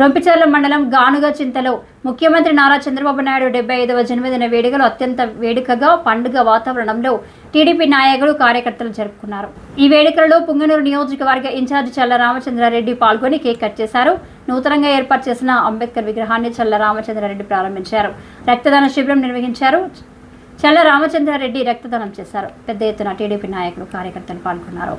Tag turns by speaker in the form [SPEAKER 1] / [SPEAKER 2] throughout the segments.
[SPEAKER 1] రొంపిచర్ల మండలం గానుగ చింతలో ముఖ్యమంత్రి నారా చంద్రబాబు నాయుడు డెబ్బై ఐదవ జన్మదిన వేడుకలు అత్యంత వేడుకగా పండుగ వాతావరణంలో టీడీపీ నాయకులు కార్యకర్తలు జరుపుకున్నారు. ఈ వేడుకలలో పుంగనూరు నియోజకవర్గ ఇన్ఛార్జి చల్ల రామచంద్రారెడ్డి పాల్గొని కేక్ కట్ చేశారు. నూతనంగా ఏర్పాటు చేసిన అంబేద్కర్ విగ్రహాన్ని చల్ల రామచంద్రారెడ్డి ప్రారంభించారు. రక్తదాన శిబిరం నిర్వహించారు. చల్ల రామచంద్రారెడ్డి రక్తదానం చేశారు. పెద్ద ఎత్తున టీడీపీ నాయకులు కార్యకర్తలు పాల్గొన్నారు.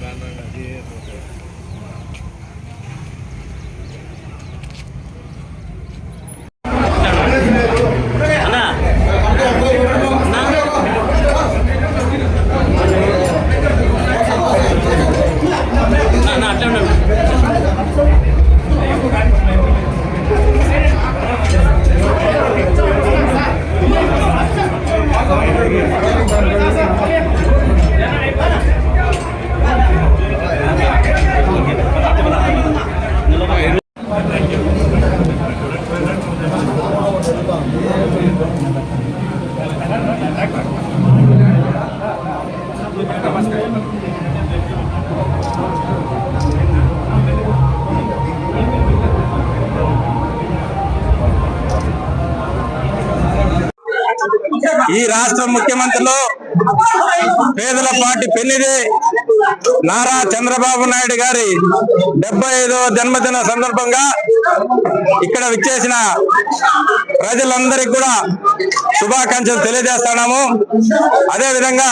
[SPEAKER 2] નાના નથી ఈ రాష్ట్ర ముఖ్యమంత్రిలో పేదల పార్టీ పెన్నిది నారా చంద్రబాబు నాయుడు గారి డెబ్బై ఐదవ జన్మదిన సందర్భంగా ఇక్కడ విచ్చేసిన ప్రజలందరికీ కూడా శుభాకాంక్షలు తెలియజేస్తున్నాము. అదే విధంగా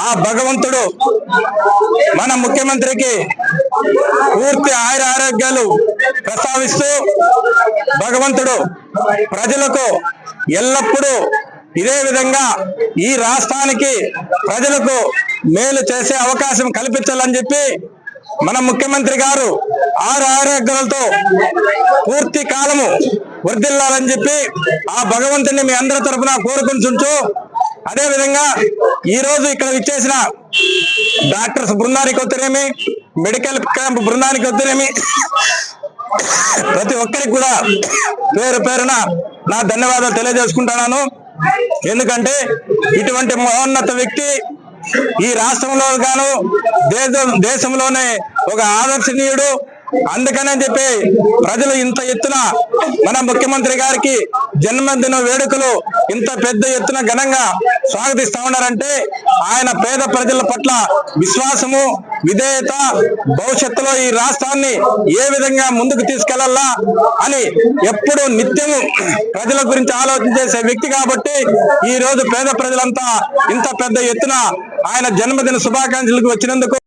[SPEAKER 2] ఆ భగవంతుడు మన ముఖ్యమంత్రికి పూర్తి ఆయుర ఆరోగ్యాలు ప్రస్తావిస్తూ భగవంతుడు ప్రజలకు ఎల్లప్పుడూ ఇదే విధంగా ఈ రాష్ట్రానికి ప్రజలకు మేలు చేసే అవకాశం కల్పించాలని చెప్పి మన ముఖ్యమంత్రి గారు ఆరు ఆరోగ్యాలతో పూర్తి కాలము వర్ధిల్లాలని చెప్పి ఆ భగవంతుని మీ అందరి తరఫున కోరుకుంటుంటూ అదేవిధంగా ఈరోజు ఈ రోజు ఇక్కడ విచ్చేసిన డాక్టర్స్ బృందానికి వద్దనేమి మెడికల్ క్యాంప్ బృందానికి వద్దనేమి ప్రతి ఒక్కరికి కూడా పేరు పేరున నా ధన్యవాదాలు తెలియజేసుకుంటున్నాను. ఎందుకంటే ఇటువంటి మహోన్నత వ్యక్తి ఈ రాష్ట్రంలో గాను దేశం దేశంలోనే ఒక ఆదర్శనీయుడు అందుకనే చెప్పి ప్రజలు ఇంత ఎత్తున మన ముఖ్యమంత్రి గారికి జన్మదిన వేడుకలు ఇంత పెద్ద ఎత్తున ఘనంగా స్వాగతిస్తా ఉన్నారంటే ఆయన పేద ప్రజల పట్ల విశ్వాసము విధేయత భవిష్యత్తులో ఈ రాష్ట్రాన్ని ఏ విధంగా ముందుకు తీసుకెళ్ళాలా అని ఎప్పుడు నిత్యము ప్రజల గురించి ఆలోచన చేసే వ్యక్తి కాబట్టి ఈ రోజు పేద ప్రజలంతా ఇంత పెద్ద ఎత్తున ఆయన జన్మదిన శుభాకాంక్షలకు వచ్చినందుకు